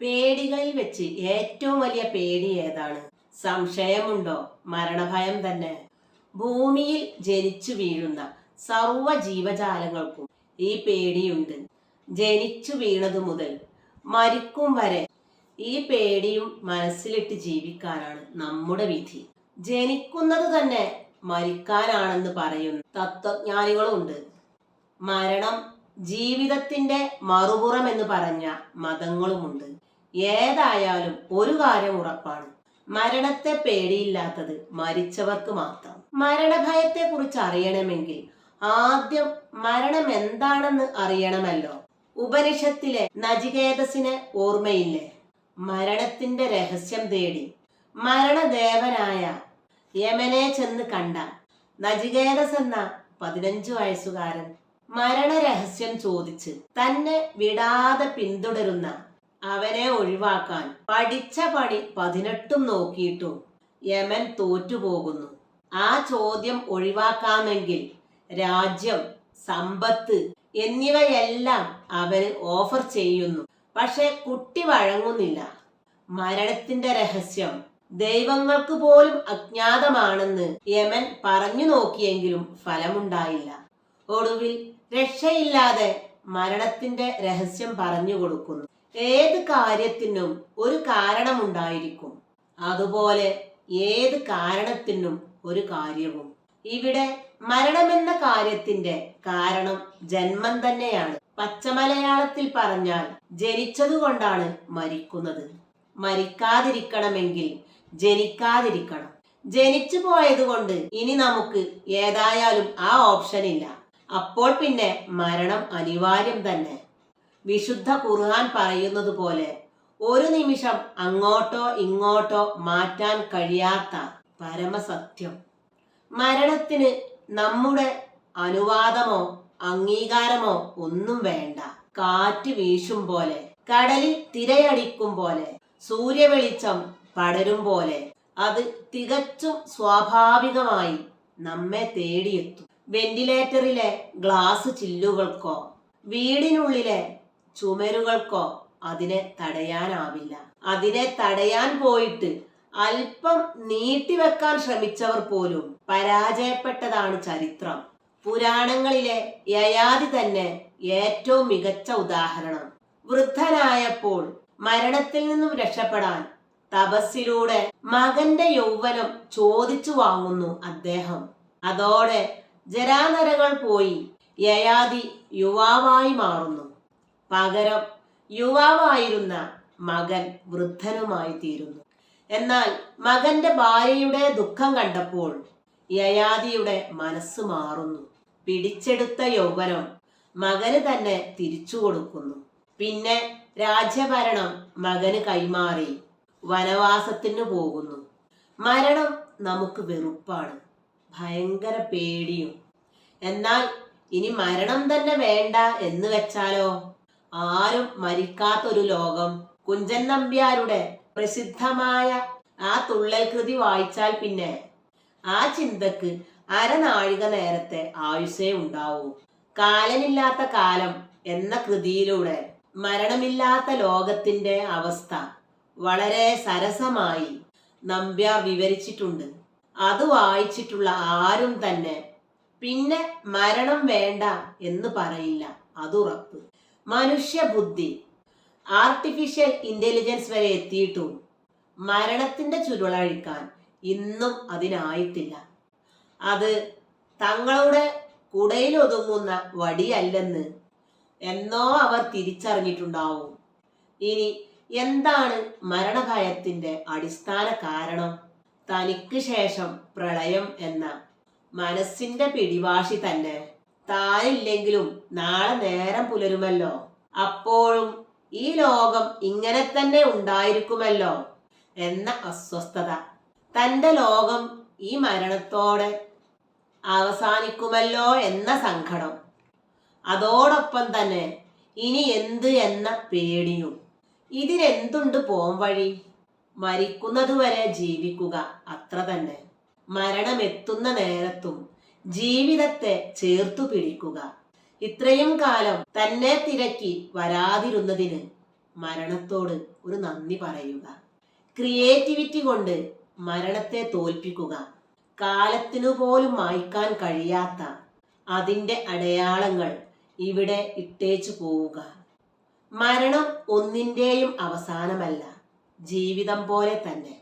പേടികളിൽ വെച്ച് ഏറ്റവും വലിയ പേടി ഏതാണ്? സംശയമുണ്ടോ? മരണഭയം തന്നെ. ഭൂമിയിൽ ജനിച്ചു വീഴുന്ന സർവ ജീവജാലങ്ങൾക്കും ഈ പേടിയുണ്ട്. ജനിച്ചു വീണതു മുതൽ മരിക്കും വരെ ഈ പേടിയും മനസ്സിലിട്ട് ജീവിക്കാനാണ് നമ്മുടെ വിധി. ജനിക്കുന്നത് തന്നെ മരിക്കാനാണെന്ന് പറയുന്ന തത്വജ്ഞാനികളുമുണ്ട് മരണം ജീവിതത്തിന്റെ മറുപുറം എന്ന് പറഞ്ഞ മതങ്ങളുമുണ്ട്. ഏതായാലും ഒരു കാര്യം ഉറപ്പാണ്. മരണത്തെ പേടിയില്ലാത്തത് മരിച്ചവർക്ക് മാത്രം. മരണഭയത്തെ കുറിച്ച് അറിയണമെങ്കിൽ ആദ്യം മരണം എന്താണെന്ന് അറിയണമല്ലോ. ഉപനിഷത്തിലെ നചികേതസിന് ഓർമ്മയില്ലേ? മരണത്തിന്റെ രഹസ്യം തേടി. മരണദേവനായ യമനെ ചെന്ന് കണ്ട നചികേതസ് എന്ന പതിനഞ്ചു വയസ്സുകാരൻ മരണരഹസ്യം ചോദിച്ച് തന്നെ വിടാതെ പിന്തുടരുന്ന അവനെ ഒഴിവാക്കാൻ പഠിച്ച പണി പതിനെട്ടും നോക്കിയിട്ടും യമൻ തോറ്റുപോകുന്നു. ആ ചോദ്യം ഒഴിവാക്കാമെങ്കിൽ രാജ്യം സമ്പത്ത് എന്നിവയെല്ലാം അവന് ഓഫർ ചെയ്യുന്നു. പക്ഷെ കുട്ടി വഴങ്ങുന്നില്ല. മരണത്തിന്റെ രഹസ്യം ദൈവങ്ങൾക്ക് പോലും അജ്ഞാതമാണെന്ന് യമൻ പറഞ്ഞു നോക്കിയെങ്കിലും ഫലമുണ്ടായില്ല. ഒടുവിൽ രക്ഷയില്ലാതെ മരണത്തിന്റെ രഹസ്യം പറഞ്ഞു കൊടുക്കുന്നു. ഏത് കാര്യത്തിനും ഒരു കാരണമുണ്ടായിരിക്കും. അതുപോലെ ഏത് കാരണത്തിനും ഒരു കാര്യവും. ഇവിടെ മരണമെന്ന കാര്യത്തിന്റെ കാരണം ജന്മം തന്നെയാണ്. പച്ചമലയാളത്തിൽ പറഞ്ഞാൽ ജനിച്ചതുകൊണ്ടാണ് മരിക്കുന്നത്. മരിക്കാതിരിക്കണമെങ്കിൽ ജനിക്കാതിരിക്കണം. ജനിച്ചു പോയതുകൊണ്ട് ഇനി നമുക്ക് ഏതായാലും ആ ഓപ്ഷൻ ഇല്ല. അപ്പോൾ പിന്നെ മരണം അനിവാര്യം തന്നെ. വിശുദ്ധ ഖുർആൻ പറയുന്നത് പോലെ ഒരു നിമിഷം അങ്ങോട്ടോ ഇങ്ങോട്ടോ മാറ്റാൻ കഴിയാത്ത പരമസത്യം. മരണത്തിന് നമ്മുടെ അനുവാദമോ അംഗീകാരമോ ഒന്നും വേണ്ട. കാറ്റ് വീശും പോലെ കടലിൽ തിരയടിക്കും പോലെ സൂര്യവെളിച്ചം പടരും പോലെ അത് തികച്ചും സ്വാഭാവികമായി നമ്മെ തേടിയെത്തും. വെന്റിലേറ്ററിലെ ഗ്ലാസ് ചില്ലുകൾക്കോ വീടിനുള്ളിലെ ചുമരുകൾക്കോ അതിനെ തടയാനാവില്ല. അതിനെ തടയാൻ പോയിട്ട് അല്പം നീട്ടിവെക്കാൻ ശ്രമിച്ചവർ പോലും പരാജയപ്പെട്ടതാണ് ചരിത്രം. പുരാണങ്ങളിലെ യയാതി തന്നെ ഏറ്റവും മികച്ച ഉദാഹരണം. വൃദ്ധനായപ്പോൾ മരണത്തിൽ നിന്നും രക്ഷപ്പെടാൻ തപസ്സിലൂടെ മകന്റെ യൗവനം ചോദിച്ചു വാങ്ങുന്നു അദ്ദേഹം. അതോടെ ജരാനരകൾ പോയി യയാതി യുവാവായി മാറുന്നു. പകരം യുവാവായിരുന്ന മകൻ വൃദ്ധനുമായി തീരുന്നു. എന്നാൽ മകന്റെ ഭാര്യയുടെ ദുഃഖം കണ്ടപ്പോൾ യയാതിയുടെ മനസ്സ് മാറുന്നു. പിടിച്ചെടുത്ത യൗവനം മകന് തന്നെ തിരിച്ചു കൊടുക്കുന്നു. പിന്നെ രാജ്യഭരണം മകന് കൈമാറി വനവാസത്തിന് പോകുന്നു. മരണം നമുക്ക് വെറുപ്പാണ്. ഭയങ്കര പേടിയും. എന്നാൽ ഇനി മരണം തന്നെ വേണ്ട എന്ന് വെച്ചാലോ? ആരും മരിക്കാത്തൊരു ലോകം. കുഞ്ചൻ നമ്പ്യാരുടെ പ്രസിദ്ധമായ ആ തുള്ളൽ കൃതി വായിച്ചാൽ പിന്നെ ആ ചിന്തക്ക് അരനാഴിക നേരത്തെ ആയുസേ ഉണ്ടാവൂ. കാലനില്ലാത്ത കാലം എന്ന കൃതിയിലൂടെ മരണമില്ലാത്ത ലോകത്തിന്റെ അവസ്ഥ വളരെ സരസമായി നമ്പ്യാർ വിവരിച്ചിട്ടുണ്ട്. അത് വായിച്ചിട്ടുള്ള ആരും തന്നെ പിന്നെ മരണം വേണ്ട എന്ന് പറയില്ല. അതുറപ്പ് മനുഷ്യബുദ്ധി. ആർട്ടിഫിഷ്യൽ ഇന്റലിജൻസ് വരെ എത്തിയിട്ടും മരണത്തിന്റെ ചുരുളഴിക്കാൻ ഇന്നും അതിനായിട്ടില്ല. അത് തങ്ങളുടെ കുടയിലൊതുങ്ങുന്ന വടിയല്ലെന്ന് എന്നോ അവർ തിരിച്ചറിഞ്ഞിട്ടുണ്ടാവും. ഇനി എന്താണ് മരണഭയത്തിന്റെ അടിസ്ഥാന കാരണം? തനിക്ക് ശേഷം പ്രളയം എന്ന മനസ്സിന്റെ പിടിവാശി തന്നെ. താനില്ലെങ്കിലും നാളെ നേരം പുലരുമല്ലോ. അപ്പോഴും ഈ ലോകം ഇങ്ങനെ തന്നെ ഉണ്ടായിരിക്കുമല്ലോ എന്ന അസ്വസ്ഥത. തന്റെ ലോകം ഈ മരണത്തോടെ അവസാനിക്കുമല്ലോ എന്ന സങ്കടം. അതോടൊപ്പം തന്നെ ഇനി എന്ത് എന്ന പേടിയും. ഇതിനെന്തുണ്ട് പോം വഴി? മരിക്കുന്നതുവരെ ജീവിക്കുക അത്ര തന്നെ. മരണമെത്തുന്ന നേരത്തും ജീവിതത്തെ ചേർത്തു പിടിക്കുക. ഇത്രയും കാലം തന്നെ തിരക്കി വരാതിരുന്നതിന് മരണത്തോട് ഒരു നന്ദി പറയുക. ക്രിയേറ്റിവിറ്റി കൊണ്ട് മരണത്തെ തോൽപ്പിക്കുക. കാലത്തിനു പോലും മായ്ക്കാൻ കഴിയാത്ത അതിന്റെ അടയാളങ്ങൾ ഇവിടെ ഇട്ടേച്ചു പോവുക. മരണം ഒന്നിന്റെയും അവസാനമല്ല ജീവിതം പോലെ തന്നെ.